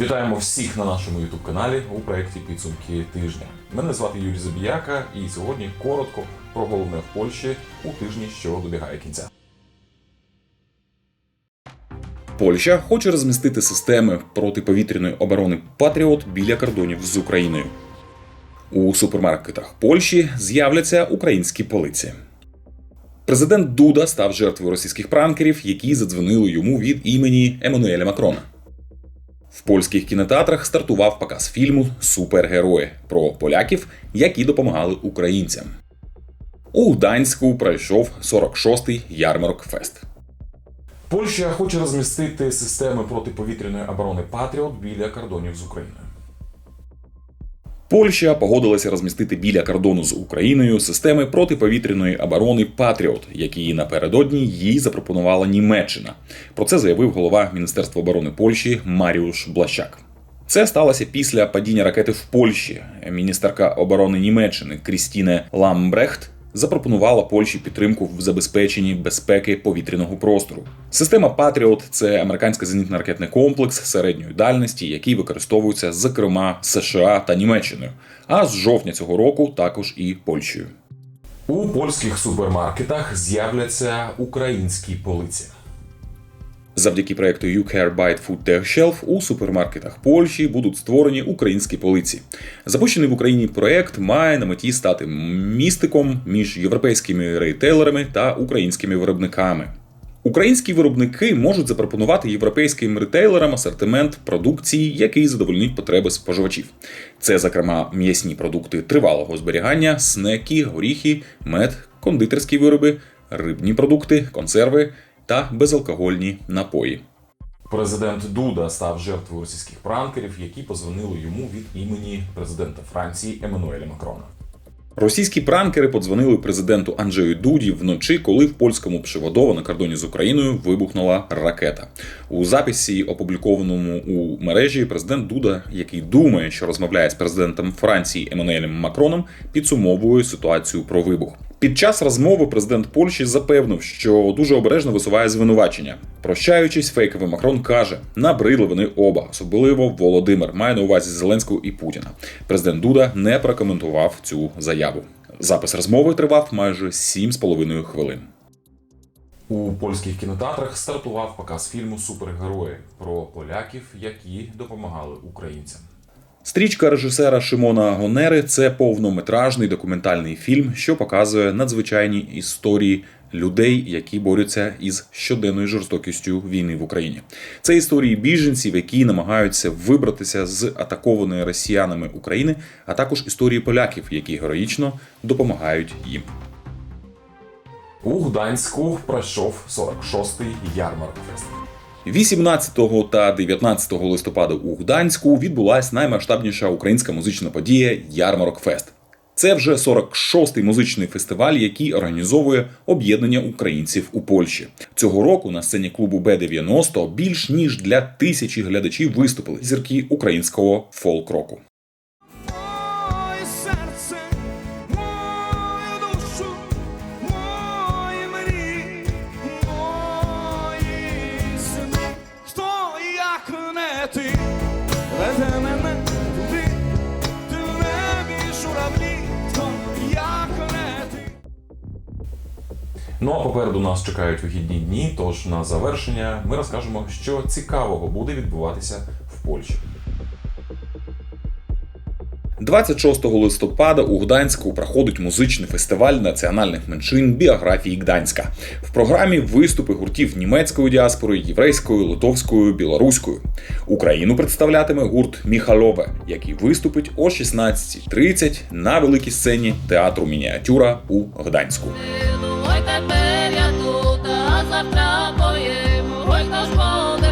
Вітаємо всіх на нашому youtube каналі у проєкті Підсумки тижня. Мене звати Юрій Забіяка, і сьогодні коротко про головне в Польщі у тижні, що добігає кінця. Польща хоче розмістити системи протиповітряної оборони Патріот біля кордонів з Україною. У супермаркетах Польщі з'являться українські полиці. Президент Дуда став жертвою російських пранкерів, які задзвонили йому від імені Еммануеля Макрона. В польських кінотеатрах стартував показ фільму Супергерої про поляків, які допомагали українцям. У Гданську пройшов 46-й ярмарок Фест. Польща хоче розмістити системи протиповітряної оборони Патріот біля кордонів з Україною. Польща погодилася розмістити біля кордону з Україною системи протиповітряної оборони Патріот, які напередодні їй запропонувала Німеччина. Про це заявив голова Міністерства оборони Польщі Маріуш Блащак. Це сталося після падіння ракети в Польщі. Міністерка оборони Німеччини Крістіне Ламбрехт запропонувала Польщі підтримку в забезпеченні безпеки повітряного простору. Система Патріот це американський зенітно-ракетний комплекс середньої дальності, який використовується зокрема США та Німеччиною, а з жовтня цього року також і Польщею. У польських супермаркетах з'являться українські полиці. Завдяки проекту You Care Bite Food Their Shelf у супермаркетах Польщі будуть створені українські полиці. Запущений в Україні проект має на меті стати містиком між європейськими рейтейлерами та українськими виробниками. Українські виробники можуть запропонувати європейським ретейлерам асортимент продукції, який задовольнить потреби споживачів. Це, зокрема, м'ясні продукти тривалого зберігання, снеки, горіхи, мед, кондитерські вироби, рибні продукти, консерви та безалкогольні напої. Президент Дуда став жертвою російських пранкерів, які позвонили йому від імені президента Франції Еммануеля Макрона. Російські пранкери подзвонили президенту Анджею Дуді вночі, коли в польському Пшеводово на кордоні з Україною вибухнула ракета. У записі, опублікованому у мережі, президент Дуда, який думає, що розмовляє з президентом Франції Еммануелем Макроном, підсумовує ситуацію про вибух. Під час розмови президент Польщі запевнив, що дуже обережно висуває звинувачення. Прощаючись, фейковий Макрон каже: набридли вони оба, особливо Володимир, має на увазі Зеленського і Путіна. Президент Дуда не прокоментував цю заяву. Запис розмови тривав майже 7,5 хвилин. У польських кінотеатрах стартував показ фільму Супергерої про поляків, які допомагали українцям. Стрічка режисера Шимона Гонери це повнометражний документальний фільм, що показує надзвичайні історії людей, які борються із щоденною жорстокістю війни в Україні. Це історії біженців, які намагаються вибратися з атакованої росіянами України, а також історії поляків, які героїчно допомагають їм. У Гданську пройшов 46-й ярмарок фест. 18 та 19 листопада у Гданську відбулася наймасштабніша українська музична подія Ярмарок Фест. Це вже 46-й музичний фестиваль, який організовує об'єднання українців у Польщі. Цього року на сцені клубу Б90 більш ніж для тисячі глядачів виступили зірки українського фолк-року. Ну а попереду нас чекають вихідні дні. Тож на завершення ми розкажемо, що цікавого буде відбуватися в Польщі. 26 листопада у Гданську проходить музичний фестиваль національних меншин біографії Гданська. В програмі виступи гуртів німецької діаспори, єврейської, литовської, білоруської. Україну представлятиме гурт Міхалове, який виступить о 16.30 на великій сцені театру Мініатюра у Гданську. Ой, тепер я тут, а завтра поїм, ой, хто буде